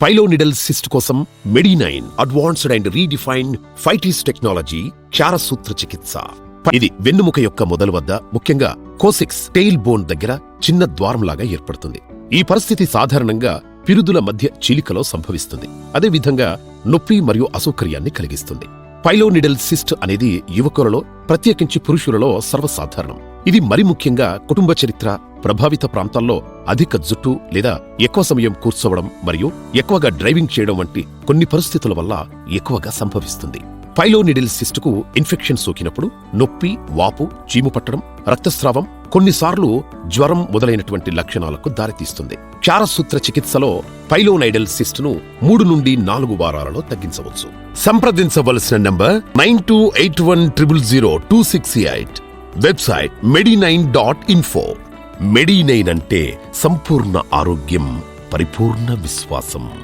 Pilonidal cyst కోసం Medinine advanced and redefined ఫైటిస్ technology క్షారసూత్ర చికిత్స ఇది వెన్నుముక యొక్క మొదలు వద్ద ముఖ్యంగా కోసిక్స్ టెయిల్ బోన్ దగ్గర చిన్న ద్వారంలాగా ఏర్పడుతుంది ఈ పరిస్థితి సాధారణంగా పిరుదుల మధ్య చీలికలో సంభవిస్తుంది అదేవిధంగా నొప్పి మరియు అసౌకర్యాన్ని కలిగిస్తుంది పైలోనిడల్ సిస్ట్ అనేది యువకులలో ప్రత్యేకించి పురుషులలో సర్వసాధారణం ఇది మరి ముఖ్యంగా కుటుంబ చరిత్ర ప్రభావిత ప్రాంతాల్లో అధిక జుట్టు లేదా ఎక్కువ సమయం కూర్చోవడం మరియు ఎక్కువగా డ్రైవింగ్ చేయడం వంటి కొన్ని పరిస్థితుల వల్ల ఎక్కువగా సంభవిస్తుంది. పైలోనిడిల్ సిస్టుకు ఇన్ఫెక్షన్ సోకినప్పుడు నొప్పి వాపు చీము పట్టడం రక్తస్రావం కొన్నిసార్లు జ్వరం మొదలైనటువంటి లక్షణాలకు దారితీస్తుంది. క్షారసూత్ర చికిత్సలో పైలోనైడల్ సిస్టును మూడు నుండి నాలుగు వారాలలో తగ్గించవచ్చు. సంప్రదించవలసిన number nine two eight one triple zero two six eight. Website Medinine dot info. Medinine అంటే సంపూర్ణ ఆరోగ్యం పరిపూర్ణ విశ్వాసం.